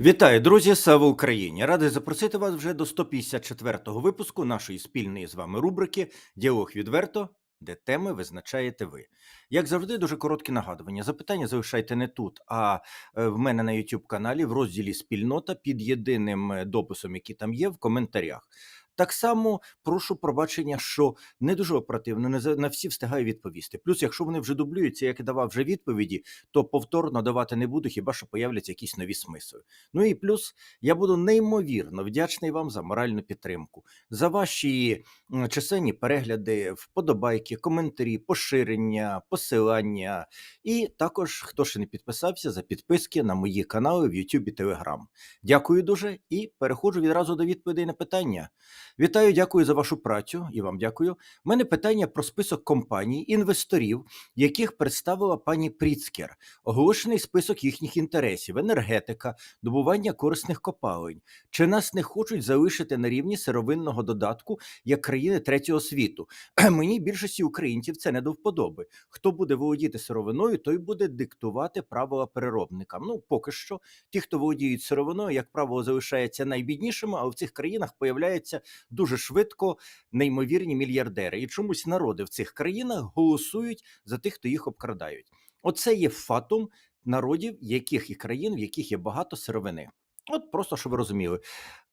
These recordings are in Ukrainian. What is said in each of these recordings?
Вітаю, друзі! Слава Україні! Радий запросити вас вже до 154-го випуску нашої спільної з вами рубрики Діалог відверто, де теми визначаєте ви. Як завжди, дуже короткі нагадування. Запитання залишайте не тут, а е, в мене на YouTube каналі в розділі Спільнота під єдиним е, дописом, який там є, в коментарях. Так само прошу пробачення, що не дуже оперативно, не на всі встигаю відповісти. Плюс, якщо вони вже дублюються, як я давав вже відповіді, то повторно давати не буду, хіба що появляться якісь нові смисли. Ну і плюс я буду неймовірно вдячний вам за моральну підтримку, за ваші численні перегляди, вподобайки, коментарі, поширення, посилання. І також, хто ще не підписався, за підписки на мої канали в YouTube і Telegram. Дякую дуже і переходжу відразу до відповідей на питання. Вітаю, дякую за вашу працю і вам дякую. У мене питання про список компаній, інвесторів, яких представила пані Пріцкер. Оголошений список їхніх інтересів, енергетика, добування корисних копалень. Чи нас не хочуть залишити на рівні сировинного додатку як країни третього світу? Мені більшості українців це не до вподоби. Хто буде володіти сировиною, той буде диктувати правила переробникам. Ну поки що, ті, хто володіють сировиною, як правило, залишаються найбіднішими, а в цих країнах появляються дуже швидко неймовірні мільярдери. І чомусь народи в цих країнах голосують за тих, хто їх обкрадають. Оце є фатум народів, яких і країн, в яких є багато сировини. От просто щоб ви розуміли,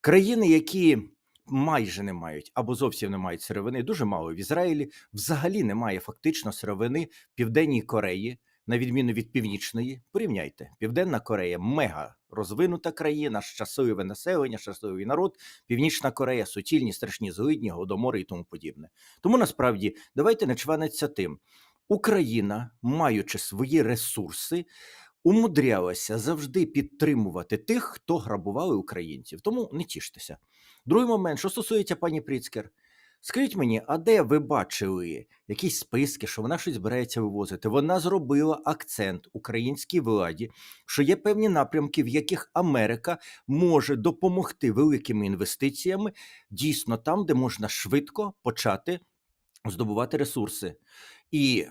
країни, які майже не мають або зовсім не мають сировини, дуже мало в Ізраїлі. Взагалі немає фактично сировини в Південній Кореї, на відміну від північної. Порівняйте, Південна Корея мега розвинута країна, щасливе населення, щасливий народ. Північна Корея, суцільні, страшні злидні, голодомори і тому подібне. Тому насправді давайте не чваниться тим. Україна, маючи свої ресурси, умудрялася завжди підтримувати тих, хто грабували українців. Тому не тіштеся. Другий момент, що стосується пані Пріцкер. Скажіть мені, а де ви бачили якісь списки, що вона щось збирається вивозити? Вона зробила акцент українській владі, що є певні напрямки, в яких Америка може допомогти великими інвестиціями, дійсно там, де можна швидко почати здобувати ресурси. І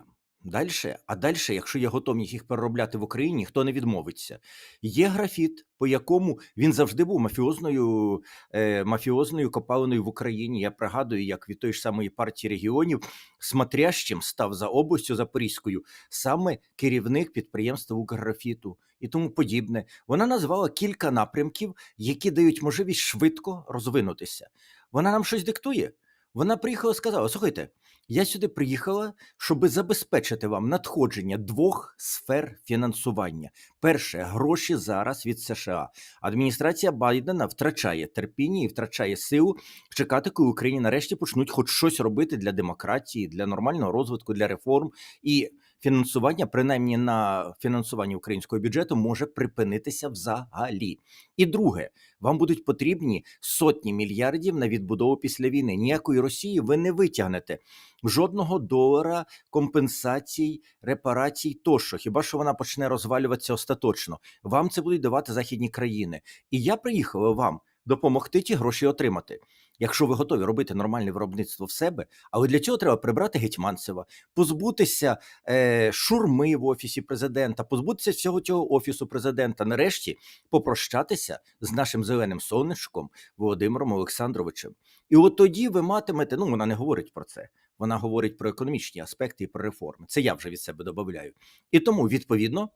далі, а далі, якщо є готовність їх переробляти в Україні, ніхто не відмовиться. Є графіт, по якому він завжди був мафіозною, е, мафіозною копалиною в Україні. Я пригадую, як від тої ж самої партії регіонів смотрящим став за областю Запорізькою саме керівник підприємства Укрграфіту і тому подібне. Вона назвала кілька напрямків, які дають можливість швидко розвинутися. Вона нам щось диктує. Вона приїхала і сказала: слухайте, я сюди приїхала, щоб забезпечити вам надходження двох сфер фінансування. Перше, гроші зараз від США. Адміністрація Байдена втрачає терпіння і втрачає силу чекати, коли Україні нарешті почнуть хоч щось робити для демократії, для нормального розвитку, для реформ. І фінансування, принаймні на фінансуванні українського бюджету, може припинитися взагалі. І друге, вам будуть потрібні сотні мільярдів на відбудову після війни. Ніякої Росії ви не витягнете жодного долара компенсацій, репарацій тощо. Хіба що вона почне розвалюватися остаточно? Вам це будуть давати західні країни. І я приїхала вам допомогти ті гроші отримати. Якщо ви готові робити нормальне виробництво в себе, але для цього треба прибрати Гетьманцева, позбутися е, шурми в офісі президента, позбутися всього цього офісу президента. Нарешті попрощатися з нашим зеленим сонечком Володимиром Олександровичем. І от тоді ви матимете. Ну вона не говорить про це. Вона говорить про економічні аспекти і про реформи. Це я вже від себе додаю. І тому відповідно.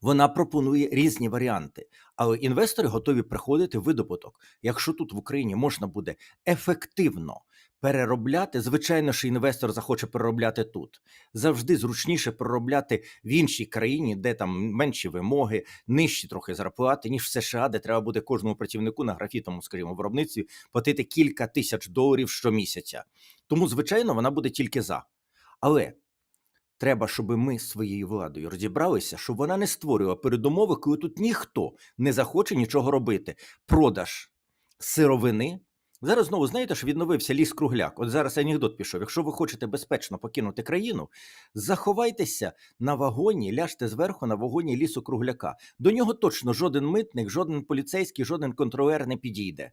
Вона пропонує різні варіанти, але інвестори готові приходити видобуток. Якщо тут в Україні можна буде ефективно переробляти, звичайно, що інвестор захоче переробляти тут. Завжди зручніше переробляти в іншій країні, де там менші вимоги, нижчі трохи зарплати, ніж в США, де треба буде кожному працівнику на графітому, скажімо, виробництві платити кілька тисяч доларів щомісяця. Тому, звичайно, вона буде тільки за. Але Треба, щоб ми своєю владою розібралися, щоб вона не створювала передумови, коли тут ніхто не захоче нічого робити. Продаж сировини. Зараз знову знаєте, що відновився ліс кругляк. От зараз анекдот пішов. Якщо ви хочете безпечно покинути країну, заховайтеся на вагоні, ляжте зверху на вагоні лісу кругляка. До нього точно жоден митник, жоден поліцейський, жоден контролер не підійде.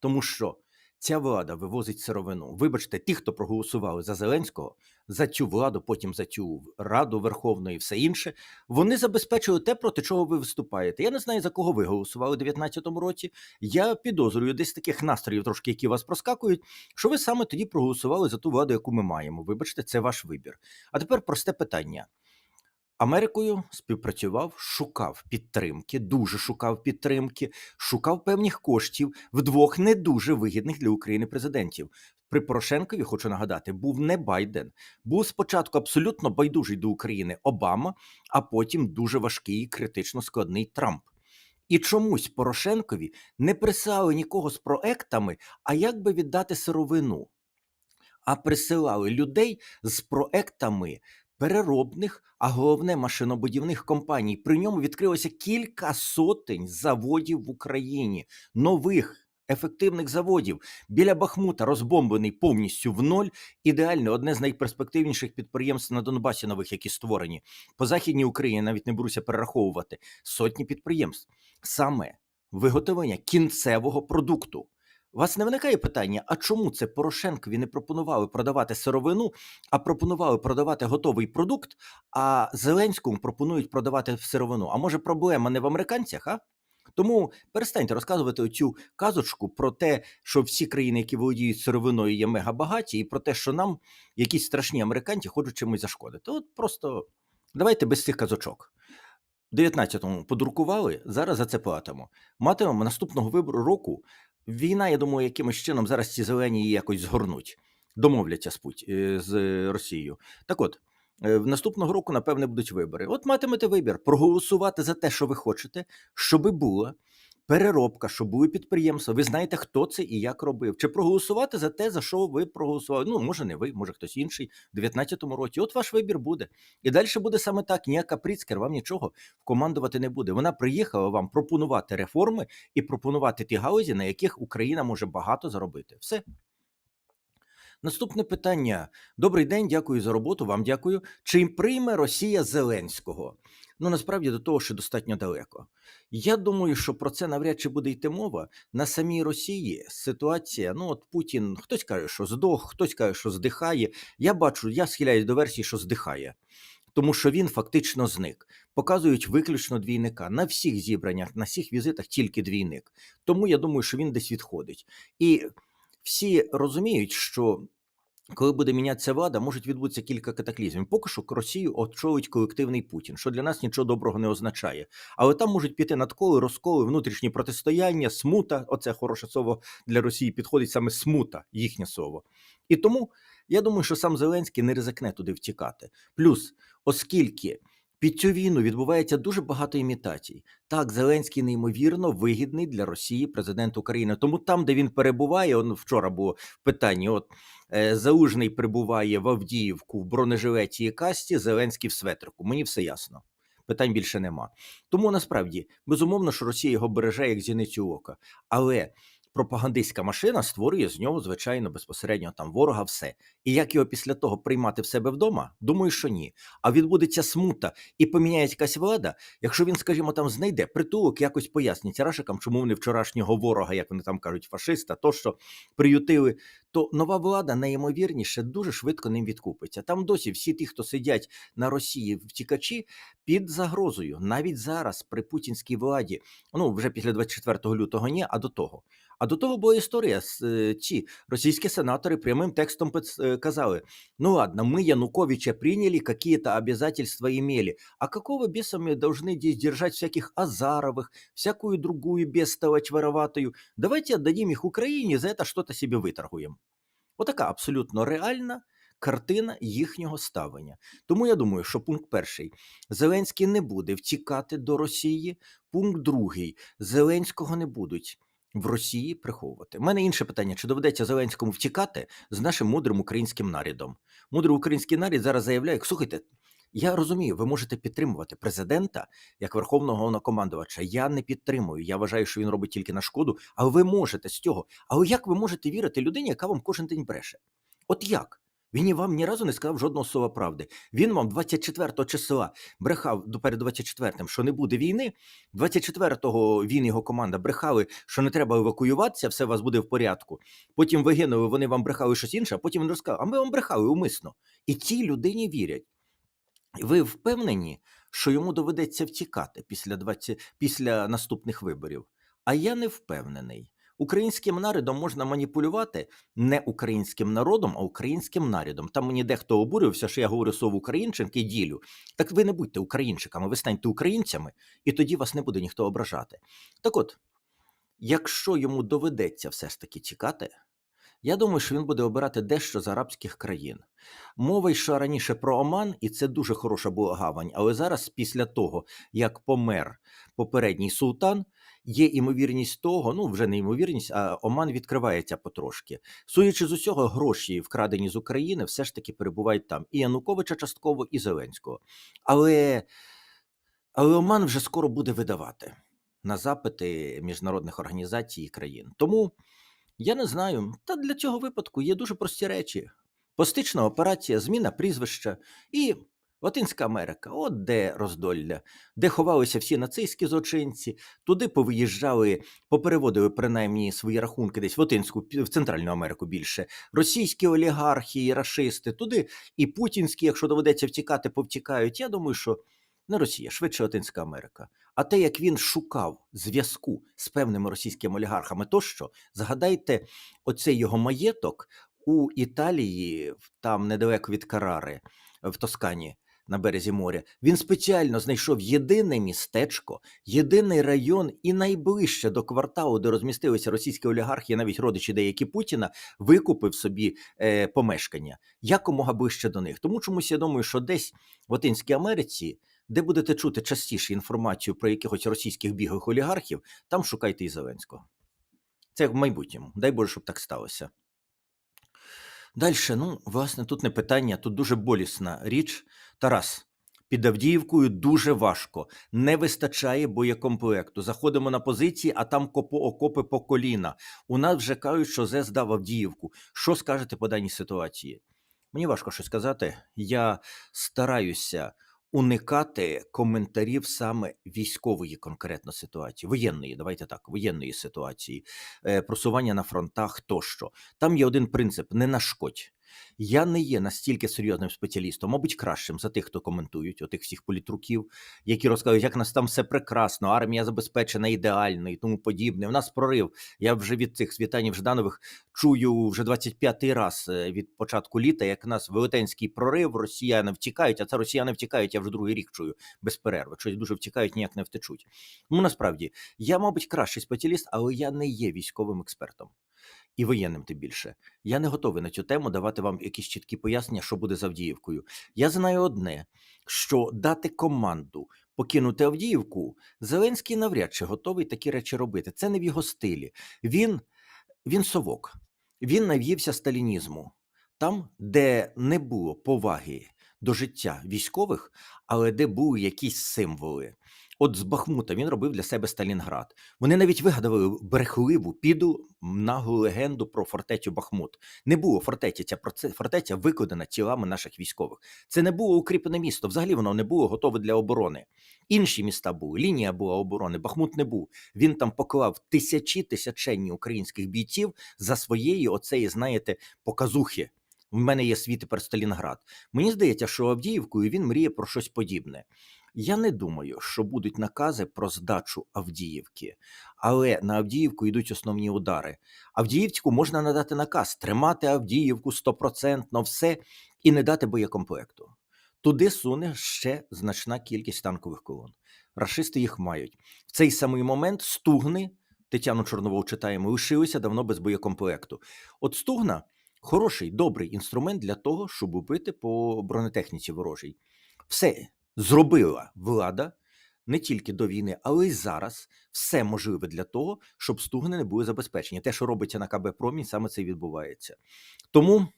Тому що Ця влада вивозить сировину. Вибачте, ті, хто проголосували за Зеленського, за цю владу, потім за цю Раду Верховну і все інше, вони забезпечили те, проти чого ви виступаєте. Я не знаю, за кого ви голосували у 2019 році. Я підозрюю десь таких настроїв, трошки, які вас проскакують, що ви саме тоді проголосували за ту владу, яку ми маємо. Вибачте, це ваш вибір. А тепер просте питання. Америкою співпрацював, шукав підтримки, дуже шукав підтримки, шукав певних коштів в двох не дуже вигідних для України президентів. При Порошенкові, хочу нагадати, був не Байден, був спочатку абсолютно байдужий до України Обама, а потім дуже важкий і критично складний Трамп. І чомусь Порошенкові не присилали нікого з проектами, а як би віддати сировину, а присилали людей з проектами переробних, а головне машинобудівних компаній. При ньому відкрилося кілька сотень заводів в Україні, нових ефективних заводів. Біля Бахмута розбомблений повністю в ноль. Ідеально одне з найперспективніших підприємств на Донбасі нових, які створені. По Західній Україні навіть не беруся перераховувати сотні підприємств. Саме виготовлення кінцевого продукту. Вас не виникає питання, а чому це Порошенкові не пропонували продавати сировину, а пропонували продавати готовий продукт, а Зеленському пропонують продавати сировину? А може проблема не в американцях, а? Тому перестаньте розказувати оцю казочку про те, що всі країни, які володіють сировиною, є мегабагаті, і про те, що нам якісь страшні американці хочуть чимось зашкодити. От просто давайте без цих казочок. В 19-му подрукували, зараз за це платимо. Матимемо наступного вибору року. Війна, я думаю, якимось чином зараз ці зелені її якось згорнуть, домовляться з е, з Росією. Так от. е, в Наступного року, напевне, будуть вибори. От матимете вибір проголосувати за те, що ви хочете, щоби була переробка, щоб були підприємства. Ви знаєте, хто це і як робив. Чи проголосувати за те, за що ви проголосували? Ну, може, не ви, може хтось інший в 19-му році. От ваш вибір буде. І далі буде саме так. Ніяка Пріцкер вам нічого командувати не буде. Вона приїхала вам пропонувати реформи і пропонувати ті галузі, на яких Україна може багато заробити. Все. Наступне питання. Добрий день, дякую за роботу. Вам дякую. Чи прийме Росія Зеленського? Ну насправді до того, що достатньо далеко. Я думаю, що про це навряд чи буде йти мова. На самій Росії ситуація. Ну, от Путін, хтось каже, що здох, хтось каже, що здихає. Я бачу, я схиляюсь до версії, що здихає. Тому що він фактично зник. Показують виключно двійника на всіх зібраннях, на всіх візитах тільки двійник. Тому я думаю, що він десь відходить. І всі розуміють, що коли буде мінятися влада, можуть відбутися кілька катаклізмів. Поки що Росію очолить колективний Путін, що для нас нічого доброго не означає. Але там можуть піти надколи, розколи, внутрішні протистояння, смута. Оце хороше слово для Росії підходить саме смута, їхнє слово. І тому я думаю, що сам Зеленський не ризикне туди втікати. Плюс, оскільки. Під цю війну відбувається дуже багато імітацій. Так, Зеленський неймовірно вигідний для Росії президент України. Тому там, де він перебуває, он вчора було в питанні: от е, Залужний прибуває в Авдіївку в бронежилеті і касті, Зеленський в светрику. Мені все ясно. Питань більше нема. Тому насправді безумовно, що Росія його береже як зіницю ока. Але пропагандистська машина створює з нього, звичайно, безпосередньо там ворога, все. І як його після того приймати в себе вдома? Думаю, що ні. А відбудеться смута і поміняється якась влада, якщо він, скажімо, там знайде притулок, якось пояснить рашикам, чому вони вчорашнього ворога, як вони там кажуть, фашиста, то що приютили, то нова влада найімовірніше дуже швидко ним відкупиться. Там досі всі ті, хто сидять на Росії втікачі, під загрозою, навіть зараз при путінській владі, ну вже після 24 лютого, ні, а до того. А до того була історія. с- е, Ці російські сенатори прямим текстом пис- е, казали: ну ладно, мы Януковича приняли, какие-то обязательства имели. А какого беса мы должны здесь держать всяких Азаровых, всякую другую бестолочь вороватую? Давайте отдадим их Украине, за это что-то себе выторгуем. Отака абсолютно реальна картина їхнього ставлення. Тому я думаю, що пункт перший Зеленський не буде втікати до Росії. Пункт другий Зеленського не будуть. в Росії приховувати. У мене інше питання: чи доведеться Зеленському втікати з нашим мудрим українським нарядом? Мудрий український нарід зараз заявляє: слухайте, я розумію, ви можете підтримувати президента як верховного головнокомандувача. Я не підтримую. Я вважаю, що він робить тільки на шкоду. Але ви можете з цього. Але як ви можете вірити людині, яка вам кожен день бреше? От як? Він і вам ні разу не сказав жодного слова правди. Він вам 24 числа брехав до- перед 24-м, що не буде війни. 24-го він і його команда брехали, що не треба евакуюватися, все у вас буде в порядку. Потім ви гинули, вони вам брехали щось інше, а потім він розказав, а ми вам брехали умисно. І цій людині вірять. Ви впевнені, що йому доведеться втікати після 20, після наступних виборів? А я не впевнений. Українським народом можна маніпулювати не українським народом, а українським народом. Там мені дехто обурився, що я говорю слово українчинки ділю. Так ви не будьте українчиками, ви станьте українцями, і тоді вас не буде ніхто ображати. Так от, якщо йому доведеться все ж таки тікати, я думаю, що він буде обирати дещо з арабських країн. Мова йшла раніше про Оман, і це дуже хороша була гавань. Але зараз, після того, як помер попередній султан, є імовірність того, ну вже не імовірність, а Оман відкривається потрошки. Судячи з усього, гроші, вкрадені з України, все ж таки перебувають там. І Януковича частково, і Зеленського. Але, але Оман вже скоро буде видавати на запити міжнародних організацій і країн. Тому. Я не знаю. Та для цього випадку є дуже прості речі: постична операція, зміна прізвища і Латинська Америка, от де роздолля, де ховалися всі нацистські злочинці, туди повиїжджали, попереводили принаймні свої рахунки десь в Латинську, в Центральну Америку більше, російські олігархи і рашисти, туди і путінські, якщо доведеться втікати, повтікають. Я думаю, що не Росія, швидше Латинська Америка. А те, як він шукав зв'язку з певними російськими олігархами, тощо згадайте оцей його маєток у Італії, там недалеко від Карари, в Тоскані. На березі моря він спеціально знайшов єдине містечко, єдиний район і найближче до кварталу, де розмістилися російські олігархи, навіть родичі деякі Путіна, викупив собі е, помешкання якомога ближче до них. Тому чомусь я думаю, що десь в Латинській Америці де будете чути частіше інформацію про якихось російських бігових олігархів, там шукайте і Зеленського. Це в майбутньому. Дай Боже, щоб так сталося. Далі, ну, власне, тут не питання, тут дуже болісна річ. Тарас, під Авдіївкою дуже важко, не вистачає боєкомплекту. Заходимо на позиції, а там копо окопи по коліна. У нас вже кажуть, що ЗЕ здав Авдіївку. Що скажете по даній ситуації? Мені важко щось сказати. Я стараюся уникати коментарів саме військової конкретно ситуації, воєнної, давайте так, воєнної ситуації, е, просування на фронтах тощо. Там є один принцип: не нашкодь. Я не є настільки серйозним спеціалістом, мабуть, кращим за тих, хто коментують, отих всіх політруків, які розказують, як нас там все прекрасно, армія забезпечена ідеально і тому подібне. У нас прорив. Я вже від цих світанів Жданових чую вже 25-й раз е, від початку літа, як у нас велетенський прорив, росіяни втікають, а це росіяни втікають, я вже другий рік чую без перерви. Щось дуже втікають, ніяк не втечуть. Ну насправді я, мабуть, кращий спеціаліст, але я не є військовим експертом. І воєнним тим більше. Я не готовий на цю тему давати вам якісь чіткі пояснення, що буде з Авдіївкою. Я знаю одне: що дати команду покинути Авдіївку, Зеленський навряд чи готовий такі речі робити. Це не в його стилі. Він, він совок, він нав'ївся сталінізму. Там, де не було поваги до життя військових, але де були якісь символи. От з Бахмута він робив для себе Сталінград. Вони навіть вигадали брехливу піду наглу легенду про фортецю Бахмут. Не було фортеці. Ця фортеця викладена тілами наших військових. Це не було укріплене місто. Взагалі воно не було готове для оборони. Інші міста були. Лінія була оборони. Бахмут не був. Він там поклав тисячі тисяченні українських бійців за своєї, оцеї, знаєте, показухи. В мене є свій тепер Сталінград. Мені здається, що Авдіївкою він мріє про щось подібне. Я не думаю, що будуть накази про здачу Авдіївки, але на Авдіївку йдуть основні удари. Авдіївську можна надати наказ тримати Авдіївку стопроцентно все і не дати боєкомплекту. Туди суне ще значна кількість танкових колон. Рашисти їх мають. В цей самий момент стугни, Тетяну Чорновол читаємо, лишилися давно без боєкомплекту. От стугна хороший, добрий інструмент для того, щоб убити по бронетехніці ворожій. Все зробила влада не тільки до війни, але й зараз все можливе для того, щоб стугни не були забезпечені. Те, що робиться на КБ Промінь, саме це і відбувається. Тому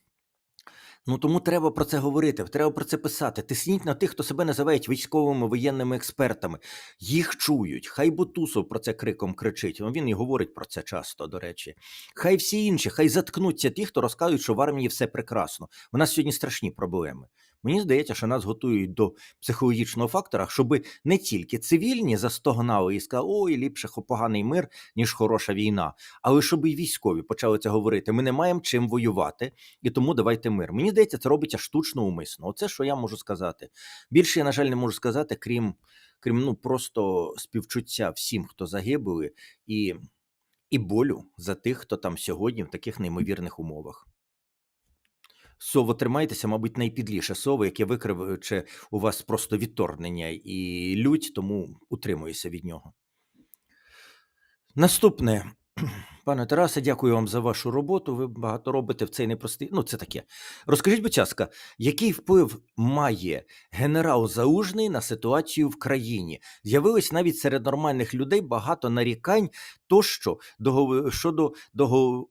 Ну тому треба про це говорити, треба про це писати. Тисніть на тих, хто себе називають військовими воєнними експертами. Їх чують. Хай Бутусов про це криком кричить. Ну, Він і говорить про це часто, до речі. Хай всі інші, хай заткнуться ті, хто розказують, що в армії все прекрасно. У нас сьогодні страшні проблеми. Мені здається, що нас готують до психологічного фактора, щоб не тільки цивільні застогнали і сказали, ой, ліпше поганий мир, ніж хороша війна, але щоб і військові почали це говорити. Ми не маємо чим воювати, і тому давайте мир. Мені здається, це робиться штучно умисно. Оце що я можу сказати. Більше я, на жаль, не можу сказати, крім, крім ну, просто співчуття всім, хто загибли, і, і болю за тих, хто там сьогодні в таких неймовірних умовах. Сово, тримайтеся, мабуть, найпідліше сово, яке викривче у вас просто відторгнення і лють, тому утримуюся від нього. Наступне. Пане Тарасе, дякую вам за вашу роботу. Ви багато робите в цей непростий. Ну, це таке. Розкажіть, будь ласка, який вплив має генерал Заужний на ситуацію в країні? З'явилось навіть серед нормальних людей багато нарікань тощо щодо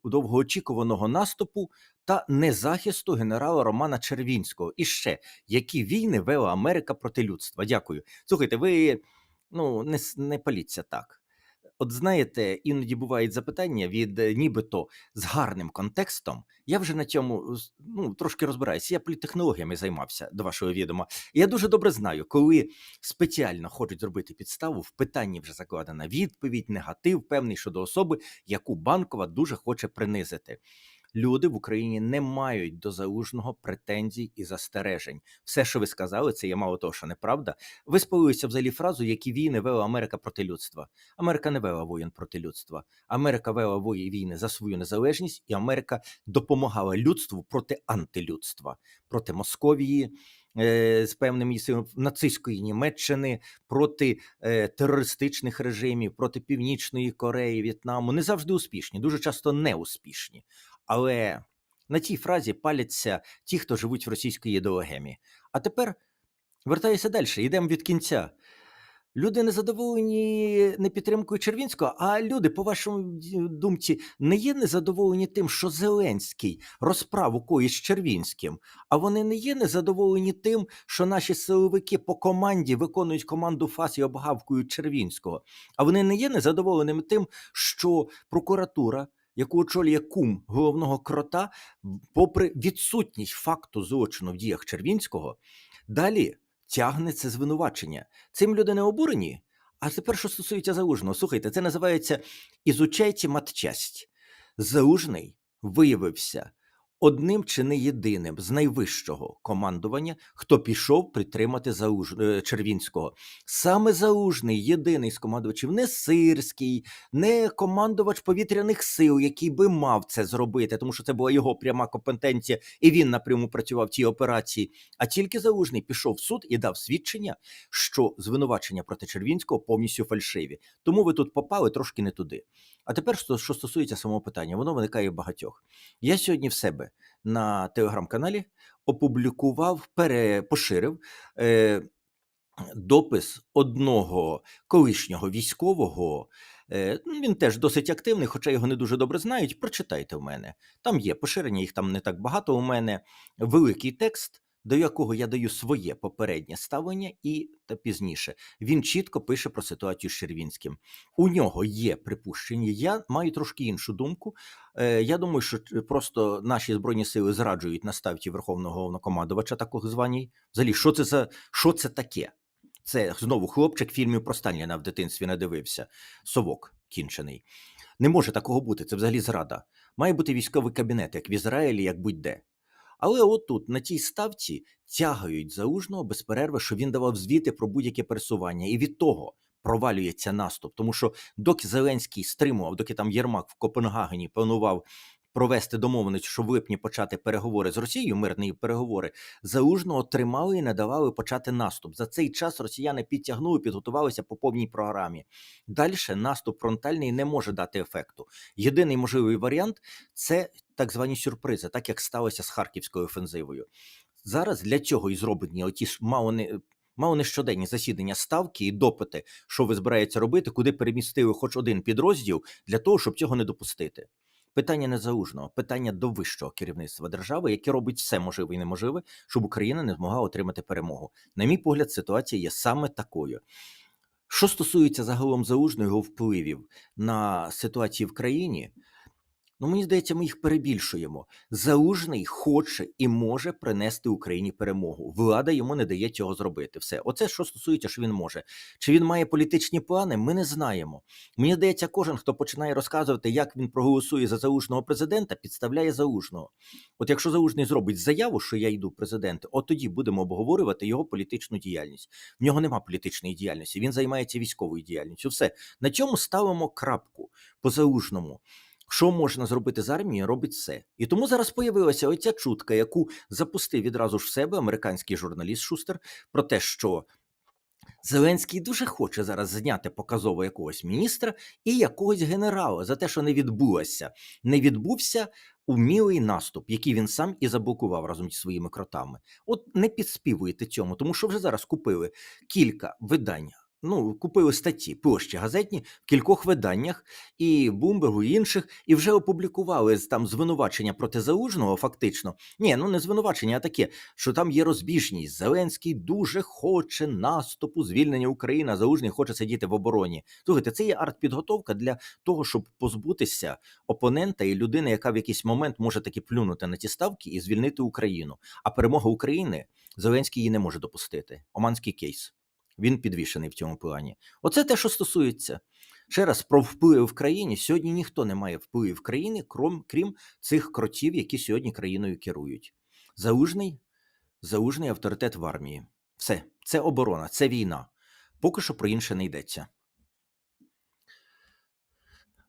довгоочікуваного наступу та незахисту генерала Романа Червінського. І ще які війни вела Америка проти людства? Дякую. Слухайте, ви ну не, не паліться так. От знаєте, іноді бувають запитання від е, нібито з гарним контекстом. Я вже на цьому ну, трошки розбираюся. Я політехнологіями займався до вашого відома. Я дуже добре знаю, коли спеціально хочуть зробити підставу, в питанні вже закладена відповідь, негатив, певний щодо особи, яку банкова дуже хоче принизити. Люди в Україні не мають до залужного претензій і застережень. Все, що ви сказали, це є мало того, що неправда. Ви спалилися взагалі фразу, які війни вела Америка проти людства. Америка не вела воєн проти людства. Америка вела вої- війни за свою незалежність, і Америка допомагала людству проти антилюдства, проти Московії. е, З певними силами нацистської Німеччини проти е, терористичних режимів, проти Північної Кореї, В'єтнаму не завжди успішні, дуже часто неуспішні. Але на цій фразі паляться ті, хто живуть в російській ідеологемі. А тепер вертаюся далі, йдемо від кінця. Люди не задоволені не підтримкою Червінського, а люди, по вашому думці, не є незадоволені тим, що Зеленський розправу коїть з Червінським, а вони не є незадоволені тим, що наші силовики по команді виконують команду ФАС і обгавкують Червінського. А вони не є незадоволеними тим, що прокуратура, яку очолює кум головного крота, попри відсутність факту злочину в діях Червінського, далі тягне це звинувачення. Цим люди не обурені. А тепер, що стосується залужного, слухайте, це називається ізучайте матчасть. Залужний виявився одним чи не єдиним з найвищого командування, хто пішов підтримати Залуж... е, Червінського. Саме Залужний єдиний з командувачів, не Сирський, не командувач повітряних сил, який би мав це зробити, тому що це була його пряма компетенція, і він напряму працював в цій операції. А тільки Залужний пішов в суд і дав свідчення, що звинувачення проти Червінського повністю фальшиві. Тому ви тут попали трошки не туди. А тепер, що, стосується самого питання, воно виникає багатьох. Я сьогодні в себе на телеграм-каналі опублікував, пере, поширив е, допис одного колишнього військового. Е, ну, Він теж досить активний, хоча його не дуже добре знають. Прочитайте в мене. Там є поширення, їх там не так багато. У мене великий текст, до якого я даю своє попереднє ставлення, і та пізніше він чітко пише про ситуацію з Червінським. У нього є припущення. Я маю трошки іншу думку. Е, Я думаю, що е, просто наші збройні сили зраджують на ставці верховного головнокомандувача, такого званій. Взагалі, що це за що це таке? Це знову хлопчик фільмів про Сталіна в дитинстві не дивився. Совок кінчений. Не може такого бути. Це взагалі зрада. Має бути військовий кабінет, як в Ізраїлі, як будь-де. Але отут, на тій ставці, тягають заужного без перерви, що він давав звіти про будь-яке пересування. І від того провалюється наступ. Тому що доки Зеленський стримував, доки там Єрмак в Копенгагені планував провести домовленість, що в липні почати переговори з Росією, мирні переговори, Залужного тримали і не давали почати наступ. За цей час росіяни підтягнули, підготувалися по повній програмі. Далі наступ фронтальний не може дати ефекту. Єдиний можливий варіант це так звані сюрпризи, так як сталося з харківською офензивою. Зараз для цього і зроблені оті мало не. Мало не щоденні засідання ставки і допити, що ви збираєтеся робити, куди перемістили хоч один підрозділ для того, щоб цього не допустити. Питання не заужного, питання до вищого керівництва держави, яке робить все можливе і неможливе, щоб Україна не змогла отримати перемогу. На мій погляд, ситуація є саме такою. Що стосується загалом заужного впливів на ситуацію в країні, ну мені здається, ми їх перебільшуємо. Заужний хоче і може принести Україні перемогу. Влада йому не дає цього зробити. Все, оце що стосується, що він може. Чи він має політичні плани? Ми не знаємо. Мені здається, кожен, хто починає розказувати, як він проголосує за заужного президента, підставляє заужного. От якщо заужний зробить заяву, що я йду в президенти, от тоді будемо обговорювати його політичну діяльність. В нього нема політичної діяльності. Він займається військовою діяльністю. Все на цьому ставимо крапку по заужному. Що можна зробити з армією, робить все. І тому зараз появилася оця чутка, яку запустив відразу ж в себе американський журналіст Шустер, про те, що Зеленський дуже хоче зараз зняти показово якогось міністра і якогось генерала за те, що не відбулося. Не відбувся умілий наступ, який він сам і заблокував разом зі своїми кротами. От не підспівуйте цьому, тому що вже зараз купили кілька видань. Ну, купили статті площі газетні в кількох виданнях і Бумбергу, і інших, і вже опублікували там звинувачення проти залужного. Фактично, ні, ну не звинувачення, а таке, що там є розбіжність. Зеленський дуже хоче наступу, звільнення України, а залужний хоче сидіти в обороні. Слухайте, це є артпідготовка для того, щоб позбутися опонента і людини, яка в якийсь момент може таки плюнути на ті ставки і звільнити Україну. А перемога України Зеленський її не може допустити. Оманський кейс. Він підвішений в цьому плані. Оце те, що стосується. Ще раз про вплив в країні. Сьогодні ніхто не має впливу в країні, крім, крім цих кротів, які сьогодні країною керують. Заужний, заужний авторитет в армії. Все, це оборона, це війна. Поки що про інше не йдеться.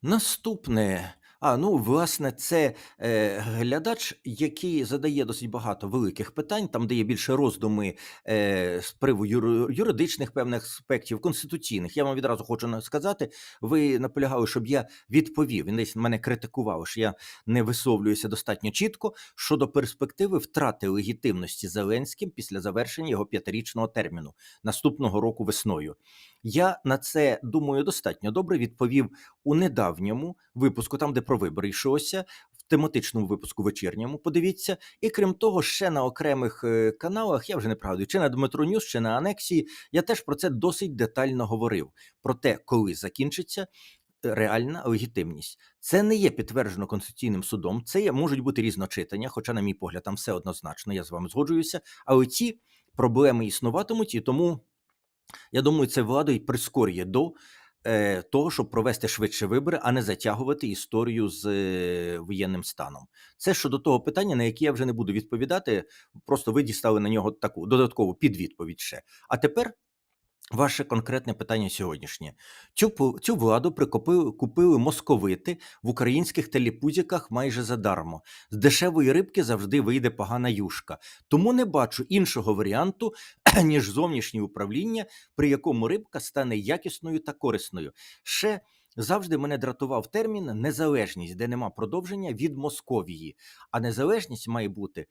Наступне. А, ну, власне, це е, глядач, який задає досить багато великих питань, там дає більше роздуми е, з приводу юр, юридичних певних аспектів, конституційних. Я вам відразу хочу сказати, ви наполягали, щоб я відповів. Він десь мене критикував, що я не висловлююся достатньо чітко щодо перспективи втрати легітимності Зеленським після завершення його п'ятирічного терміну наступного року весною. Я на це думаю достатньо добре відповів у недавньому випуску, там де про вибори йшлося. В тематичному випуску вечірньому, подивіться, і крім того, ще на окремих е, каналах, я вже не пригадую, чи на Дмитро Ньюс, чи на Анексії, я теж про це досить детально говорив. Про те, коли закінчиться е, реальна легітимність. Це не є підтверджено Конституційним судом, це є, можуть бути різночитання, хоча, на мій погляд, там все однозначно, я з вами згоджуюся. Але ці проблеми існуватимуть, і тому я думаю, це влада й прискорює до е, того, щоб провести швидше вибори, а не затягувати історію з е, воєнним станом. Це щодо того питання, на яке я вже не буду відповідати. Просто ви дістали на нього таку додаткову підвідповідь ще. А тепер. Ваше конкретне питання сьогоднішнє. Цю, цю владу прикупили, купили московити в українських телепузіках майже задармо. З дешевої рибки завжди вийде погана юшка. Тому не бачу іншого варіанту, ніж зовнішнє управління, при якому рибка стане якісною та корисною. Ще завжди мене дратував термін незалежність, де нема продовження від Московії. А незалежність має бути.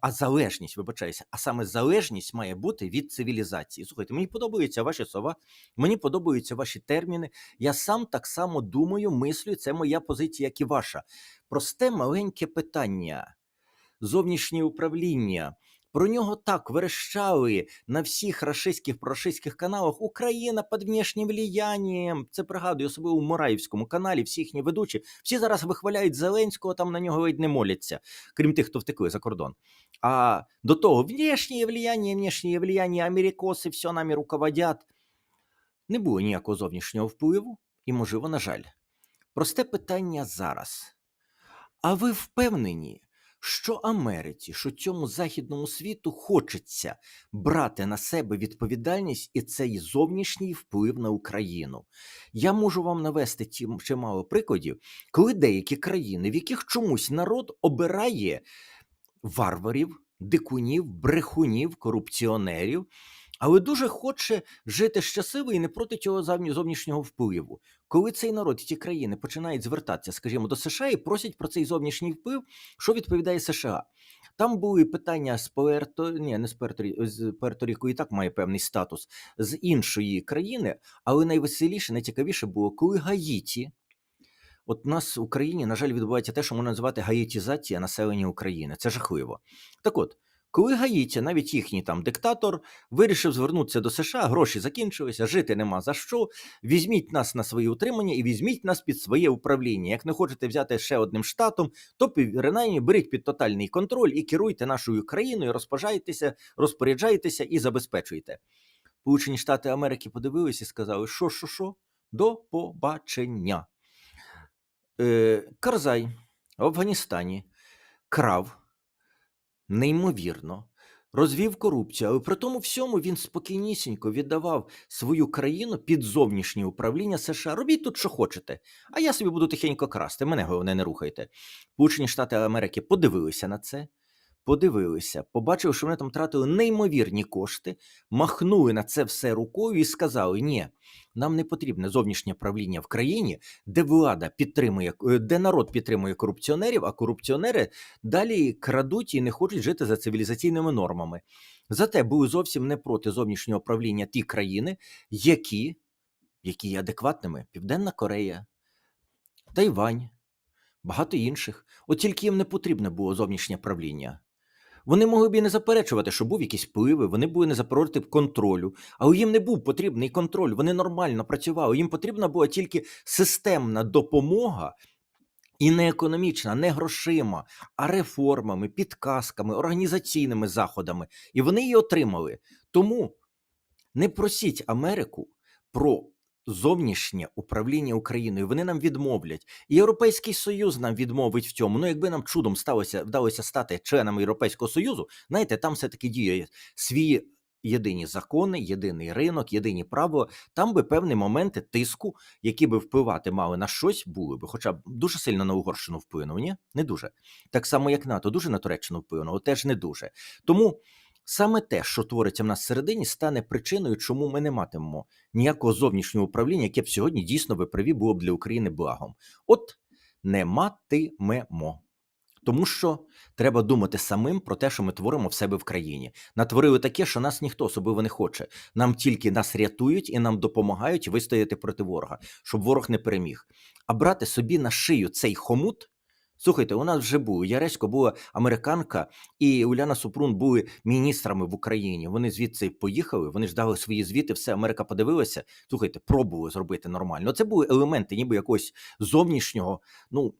А, залежність, вибачаюся, а саме залежність має бути від цивілізації. Слухайте, мені подобаються ваші слова, мені подобаються ваші терміни. Я сам так само думаю, мислю. Це моя позиція, як і ваша. Просте маленьке питання зовнішнє управління. Про нього так верещали на всіх рашистських прорашистських каналах. Україна під внешнім влиянням. Це пригадую, особливо у Мураївському каналі. Всі їхні ведучі. Всі зараз вихваляють Зеленського, там на нього ледь не моляться, крім тих, хто втекли за кордон. А до того внешнє влияння, внешнє влияння, америкоси все нами руководять. Не було ніякого зовнішнього впливу, і, можливо, на жаль. Просте питання зараз. А ви впевнені, що Америці, що цьому західному світу хочеться брати на себе відповідальність і цей зовнішній вплив на Україну? Я можу вам навести ті- чимало прикладів, коли деякі країни, в яких чомусь народ обирає варварів, дикунів, брехунів, корупціонерів, але дуже хоче жити щасливо і не проти цього зовнішнього впливу. Коли цей народ ті країни починають звертатися, скажімо, до США і просять про цей зовнішній вплив, що відповідає США? Там були питання з Пуерто, ні, не з Пуерто, з Пуерто-Ріко і так має певний статус з іншої країни, але найвеселіше, найцікавіше було, коли Гаїті От у нас в Україні, на жаль, відбувається те, що можна називати гаїтізація населення України. Це жахливо. Так от, коли Гаїті, навіть їхній там диктатор, вирішив звернутися до США, гроші закінчилися, жити нема за що. Візьміть нас на свої утримання і візьміть нас під своє управління. Як не хочете взяти ще одним штатом, то принаймні беріть під тотальний контроль і керуйте нашою країною, розпоряджайтеся, розпоряджайтеся і забезпечуйте. Сполучені Штати Америки подивилися і сказали, що, що, що, до побачення. Е, Карзай в Афганістані крав неймовірно, розвів корупцію, але при тому всьому він спокійнісінько віддавав свою країну під зовнішнє управління США. Робіть тут, що хочете, а я собі буду тихенько красти. Мене головне не рухайте. Сполучені Штати Америки подивилися на це. Подивилися, побачили, що вони там тратили неймовірні кошти, махнули на це все рукою і сказали: ні, нам не потрібне зовнішнє правління в країні, де влада підтримує, е, де народ підтримує корупціонерів, а корупціонери далі крадуть і не хочуть жити за цивілізаційними нормами. Зате були зовсім не проти зовнішнього правління ті країни, які, які є адекватними: Південна Корея, Тайвань, багато інших. От тільки їм не потрібне було зовнішнє правління. Вони могли б і не заперечувати, що був якийсь впливи, вони були не запроти контролю, але їм не був потрібний контроль, вони нормально працювали. Їм потрібна була тільки системна допомога, і не економічна, не грошима, а реформами, підказками, організаційними заходами. І вони її отримали. Тому не просіть Америку про зовнішнє управління Україною. Вони нам відмовлять. І Європейський Союз нам відмовить в цьому. Ну, якби нам чудом сталося, вдалося стати членами Європейського Союзу, знаєте, там все-таки діє свої. Єдині закони, єдиний ринок, єдині правила, там би певні моменти тиску, які би впливати мали на щось, були би. Хоча б дуже сильно на Угорщину вплинув, ні? Не дуже. Так само, як НАТО, дуже на Туреччину вплинуло, теж не дуже. Тому саме те, що твориться в нас всередині, стане причиною, чому ми не матимемо ніякого зовнішнього управління, яке б сьогодні дійсно ви праві було б для України благом. От не матимемо. Тому що треба думати самим про те, що ми творимо в себе в країні. Натворили таке, що нас ніхто особливо не хоче. Нам тільки нас рятують і нам допомагають вистояти проти ворога, щоб ворог не переміг. А брати собі на шию цей хомут. Слухайте, у нас вже був Яресько була американка, і Уляна Супрун були міністрами в Україні. Вони звідси поїхали, вони ж дали свої звіти, все Америка подивилася. Слухайте, пробували зробити нормально. Це були елементи, ніби якогось зовнішнього, ну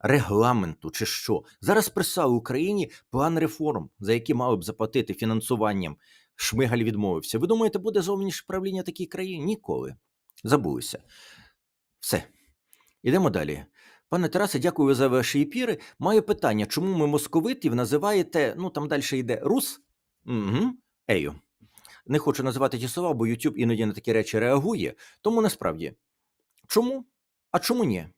регламенту чи що. Зараз прислали Україні план реформ, за які мали б заплатити фінансуванням. Шмигаль відмовився. Ви думаєте, буде зовнішнє правління такій країні? Ніколи. Забулися. Все. Ідемо далі. Пане Тарасе, дякую за ваші епіри. Маю питання, чому ми московитів називаєте, ну там далі йде рус? Угу. Ею. Не хочу називати ті слова, бо YouTube іноді на такі речі реагує. Тому насправді. Чому? А чому ні?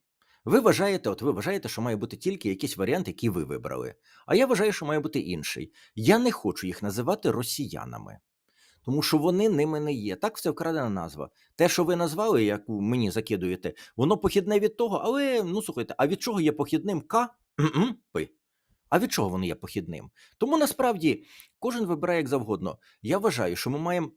Ви вважаєте, от ви вважаєте, що має бути тільки якийсь варіант, який ви вибрали. А я вважаю, що має бути інший. Я не хочу їх називати росіянами, тому що вони ними не є. Так все вкрадена назва. Те, що ви назвали, як мені закидуєте, воно похідне від того, але ну слухайте, а від чого є похідним К? Пи. А від чого воно є похідним? Тому насправді кожен вибирає як завгодно. Я вважаю, що ми маємо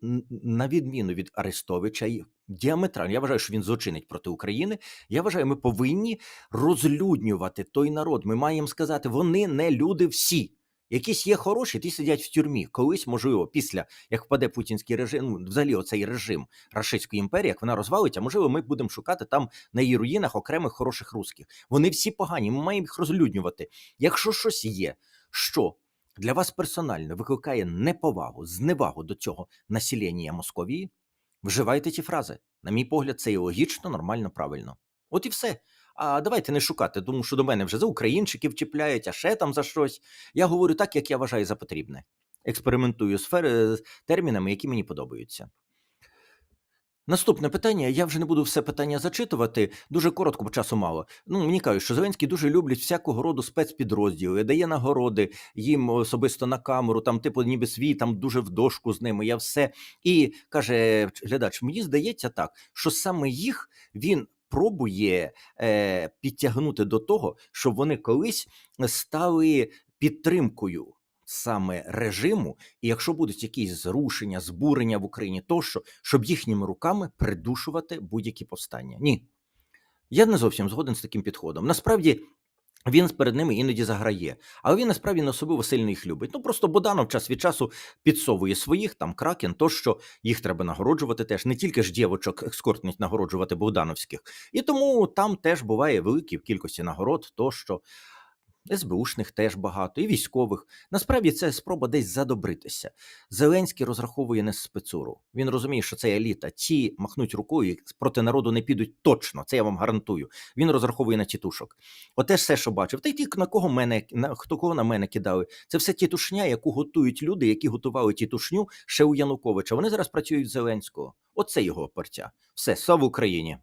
на відміну від Арестовича діаметрально. Я вважаю, що він злочинить проти України. Я вважаю, ми повинні розлюднювати той народ. Ми маємо сказати, вони не люди всі. Якісь є хороші, ті сидять в тюрмі. Колись, можливо, після як впаде путінський режим, ну взагалі оцей режим Рашистської імперії, як вона розвалиться, можливо, ми будемо шукати там на її руїнах окремих хороших русських. Вони всі погані. Ми маємо їх розлюднювати. Якщо щось є, що для вас персонально викликає неповагу, зневагу до цього населення Московії, вживайте ті фрази. На мій погляд, це і логічно, нормально, правильно. От і все. А давайте не шукати, тому що до мене вже за українчиків чіпляють, а ще там за щось. Я говорю так, як я вважаю за потрібне. Експериментую з термінами, які мені подобаються. Наступне питання. Я вже не буду все питання зачитувати. Дуже коротко, бо часу мало. Ну мені кажуть, що Зеленський дуже люблять всякого роду спецпідрозділи, дає нагороди їм особисто на камеру, там, типу, ніби свій, там дуже в дошку з ними. Я все. І каже глядач: мені здається так, що саме їх він пробує е, підтягнути до того, щоб вони колись стали підтримкою. Саме режиму, і якщо будуть якісь зрушення, збурення в Україні, тощо, щоб їхніми руками придушувати будь-які повстання. Ні. Я не зовсім згоден з таким підходом. Насправді. Він перед ними іноді заграє, але він насправді не особливо сильно їх любить. Ну просто Боданов час від часу підсовує своїх, там кракен, то що їх треба нагороджувати теж, не тільки ж дівочок ескортниць нагороджувати Богдановських. І тому там теж буває великі в кількості нагород, то що СБУшних теж багато, і військових. Насправді це спроба десь задобритися. Зеленський розраховує не спецуру. Він розуміє, що це еліта. Ті махнуть рукою і проти народу не підуть точно. Це я вам гарантую. Він розраховує на тітушок. Оте ж все, що бачив. Та й ті, на кого мене на хто кого на мене кидали. Це все тітушня, яку готують люди, які готували тітушню ще у Януковича. Вони зараз працюють в Зеленського. Оце його опертя. Все, слава Україні.